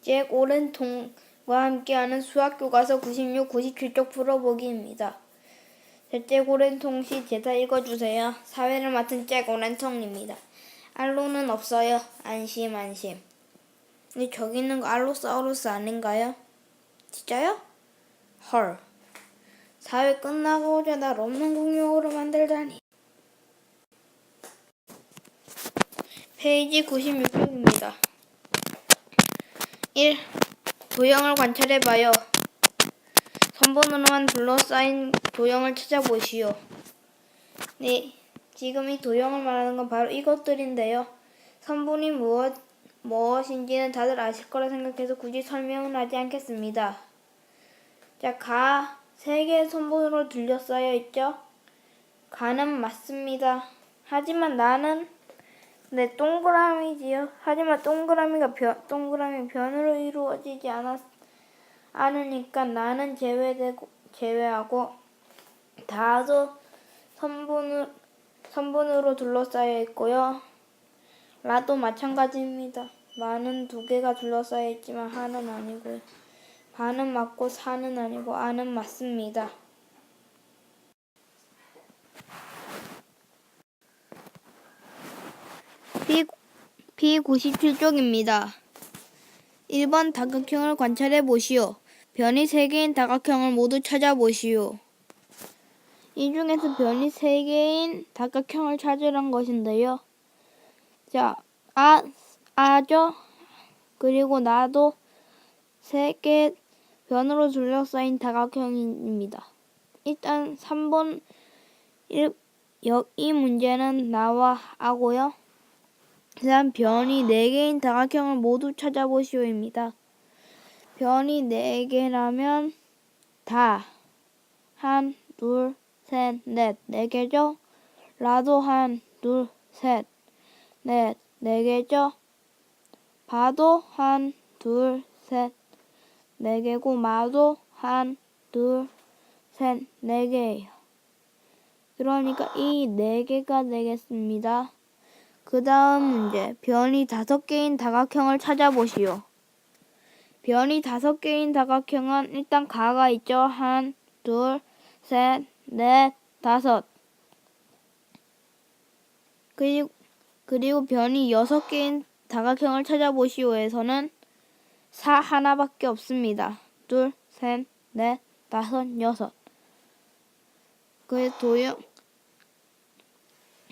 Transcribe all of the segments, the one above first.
잭 오렌통과 함께하는 수학 교과서 96, 97쪽 풀어보기입니다. 잭 오렌통 씨 제사 읽어주세요. 사회를 맡은 잭 오렌통입니다. 알로는 없어요. 안심 안심. 근데 저기 있는 거 알로사우루스 아닌가요? 진짜요? 헐. 사회 끝나고자 날 없는 공룡으로 만들다니. 페이지 96쪽입니다. 1. 도형을 관찰해봐요. 선본으로만 둘러싸인 도형을 찾아보시오. 네, 지금 이 도형을 말하는 건 바로 이것들인데요. 선본이 무엇, 무엇인지는 다들 아실 거라 생각해서 굳이 설명은 하지 않겠습니다. 자, 가, 세 개의 선본으로 둘러싸여 있죠? 가는 맞습니다. 하지만 나는 네, 동그라미지요. 하지만 동그라미가 변, 동그라미 변으로 이루어지지 않았, 않으니까 나는 제외되고, 제외하고, 다도 선분으, 선분으로 둘러싸여 있고요. 라도 마찬가지입니다. 많은 두 개가 둘러싸여 있지만 하는 아니고요. 반은 맞고 사는 아니고 아는 맞습니다. B97쪽입니다. 1번 다각형을 관찰해 보시오. 변이 3개인 다각형을 모두 찾아보시오. 이 중에서 변이 3개인 다각형을 찾으란 것인데요. 자, 아, 아죠? 그리고 나도 3개 변으로 둘러싸인 다각형입니다. 일단 3번 이 문제는 나와 아고요. 그다음 변이 4개인 다각형을 모두 찾아보시오입니다. 변이 4개라면 다, 한, 둘, 셋, 넷, 4개죠? 라도 한, 둘, 셋, 넷, 4개죠? 바도 한, 둘, 셋, 4개고 마도 한, 둘, 셋, 4개예요. 그러니까 이 4개가 되겠습니다. 그 다음 문제. 변이 다섯 개인 다각형을 찾아보시오. 변이 다섯 개인 다각형은 일단 가가 있죠. 한, 둘, 셋, 넷, 다섯. 그리고, 그리고 변이 여섯 개인 다각형을 찾아보시오에서는 사 하나밖에 없습니다. 둘, 셋, 넷, 다섯, 여섯. 그 도형,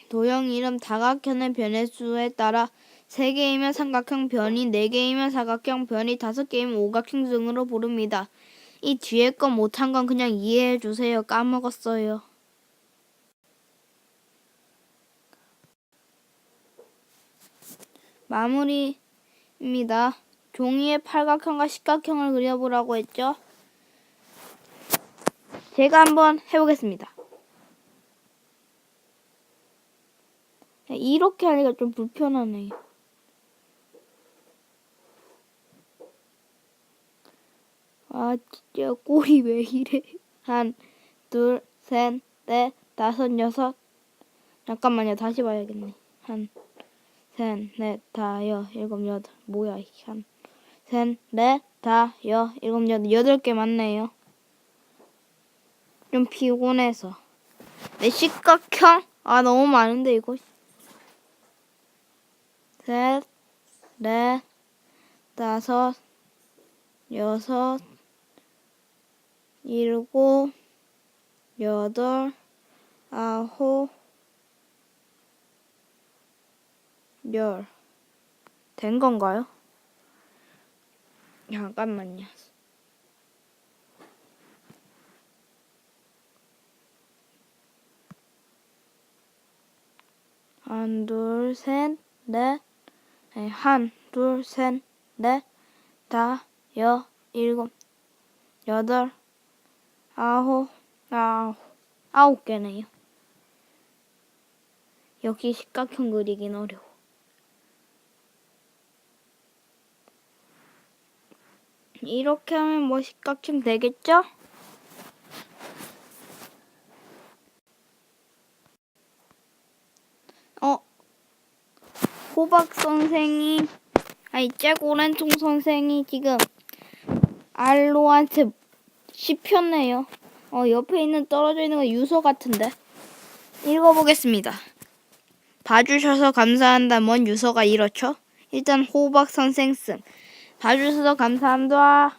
도형 이름 다각형의 변의 수에 따라 3개이면 삼각형 변이, 4개이면 사각형 변이, 5개이면 오각형 등으로 부릅니다. 이 뒤에 거 못한 건 그냥 이해해 주세요. 까먹었어요. 마무리입니다. 종이에 팔각형과 십각형을 그려보라고 했죠? 제가 한번 해보겠습니다. 이렇게 하니까 좀 불편하네. 아, 진짜 꼴이 왜 이래. 한, 둘, 셋, 넷, 다섯, 여섯. 잠깐만요. 다시 봐야겠네. 한, 셋, 넷, 다, 여, 일곱, 여덟. 뭐야, 한, 셋, 넷, 다, 여, 일곱, 여덟. 여덟 개 맞네요. 좀 피곤해서. 내 식각형? 아, 너무 많은데, 이거. 셋, 넷, 다섯, 여섯, 일곱, 여덟, 아홉, 열. 된 건가요? 잠깐만요. 한, 둘, 셋, 넷, 네, 한, 둘, 셋, 넷, 다, 여, 일곱, 여덟, 아홉, 아홉, 아홉 개네요. 역시 십각형 그리긴 어려워. 이렇게 하면 뭐 십각형 되겠죠? 어, 호박 선생이 아니 잭오렌통 선생이 지금 알로한테 씹혔네요. 어 옆에 있는 떨어져 있는 건 유서 같은데. 읽어보겠습니다. 봐주셔서 감사한다. 뭔 유서가 이렇죠? 일단 호박 선생 씀. 봐주셔서 감사합니다.